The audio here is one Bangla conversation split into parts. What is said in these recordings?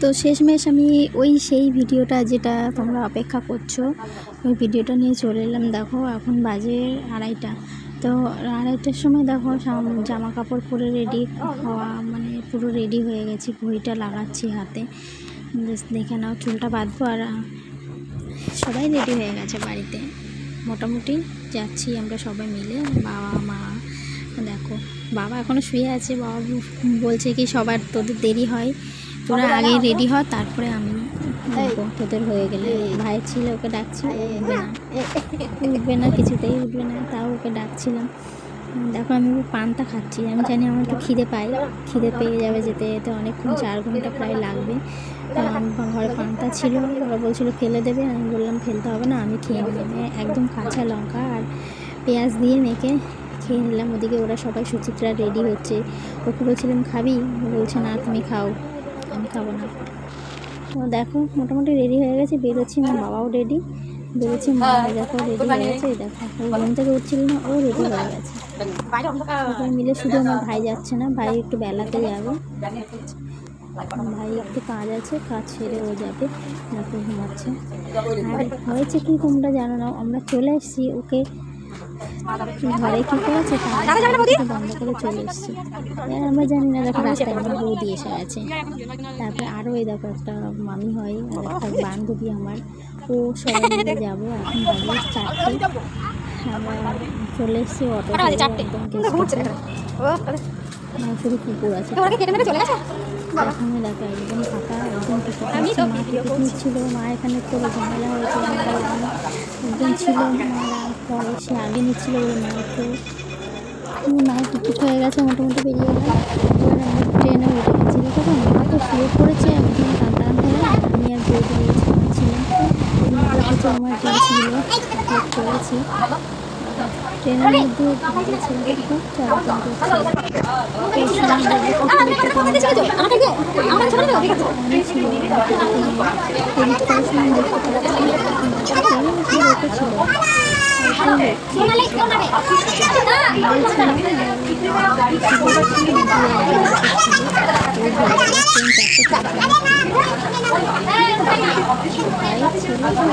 তো শেষমেশ আমি ওই সেই ভিডিওটা যেটা তোমরা অপেক্ষা করছ, ওই ভিডিওটা নিয়ে চলে এলাম। দেখো, এখন বাজে আড়াইটা। তো আড়াইটার সময় দেখো জামা কাপড় পরে রেডি হওয়া মানে পুরো রেডি হয়ে গেছি, ঘড়িটা লাগাচ্ছি হাতে। দেখে নাও, চুলটা বাঁধবো আর সবাই রেডি হয়ে গেছে বাড়িতে। মোটামুটি যাচ্ছি আমরা সবাই মিলে, বাবা, মা, দেখো, বাবা এখনও শুয়ে আছে, বাবা বলছে কি সবার তোদের দেরি হয়। তোরা আগে রেডি হ তারপরে আমি তোদের হয়ে গেলে ভাই ছিল ওকে ডাকছি উঠবে না। উঠবে না কিছুতেই উঠবে না তাও ওকে ডাকছিলাম। দেখো আমি পানটা খাচ্ছি। আমি জানি আমার একটু খিদে পাই খিদে পেয়ে যাবে যেতে যেতে অনেকক্ষণ চার ঘণ্টা প্রায় লাগবে। ঘরে পান্তা ছিল ওরা বলছিল ফেলে দেবে। আমি বললাম ফেলতে হবে না আমি খেয়ে নিলাম একদম কাঁচা লঙ্কা আর পেঁয়াজ দিয়ে মেখে খেয়ে নিলাম। ওদিকে ওরা সবাই সুচিত্রা রেডি হচ্ছে। ওকে বলছিলাম খাবি? বলছে না তুমি খাও। আমি খাব না। তো দেখো মোটামুটি রেডি হয়ে গেছে বেরোচ্ছি আমার বাবাও রেডি বেরোচ্ছি মা দেখো রেডি হয়ে গেছে দেখো ঘুম থেকে উঠছিল না ও রেডি হয়ে গেছে। সবাই মিলে শুধু আমার ভাই যাচ্ছে না ভাই একটু বেলাতে যাবে। ভাই একটু কাজ আছে কাজ সেরে ও যাবে দেখো ঘুমাচ্ছে। আর হয়েছে কি তোমরা জানো না আমরা চলে এসেছি ওকে ঘরে কি করেছে বন্ধ করে চলে এসছে। এবার আমরা জানি না দেখো রাস্তায় আমার বৌদি এসে আছে। তারপরে আরও এই দেখো একটা মামি হয় আর একটা বান্ধবী আমার। ও সবাই মিলে যাব এখন বাজে চারটে। আমরা চলে এসেছি অটো একদম শুধু কুকুর আছে। এখানে দেখো একদম ফাঁকা একদম পিকনিক ছিল মা এখানে একটু ঝামেলা হয়েছে আমরা ছিল মারা পরে সে আগে নিচ্ছিল বলে মাকে মায়ের টিকিট হয়ে গেছে মোটামুটি বেরিয়ে গেল। ট্রেনে উঠে গেছি দেখো তো মা তো শুয়ে পড়েছে একদম টানতে আমি আর বই দিয়ে ছিলাম। কিছু আমার ট্রেন ছিল করেছি। ট্রেনের মধ্যে গিয়েছিলাম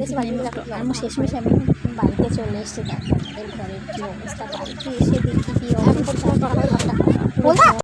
দেখো চারজন করছে আমার শেষমেশ আমি বাড়িতে চলে এসেছি আমাদের ঘরের কি অবস্থা, বাড়িতে এসে দেখি কি অবস্থা।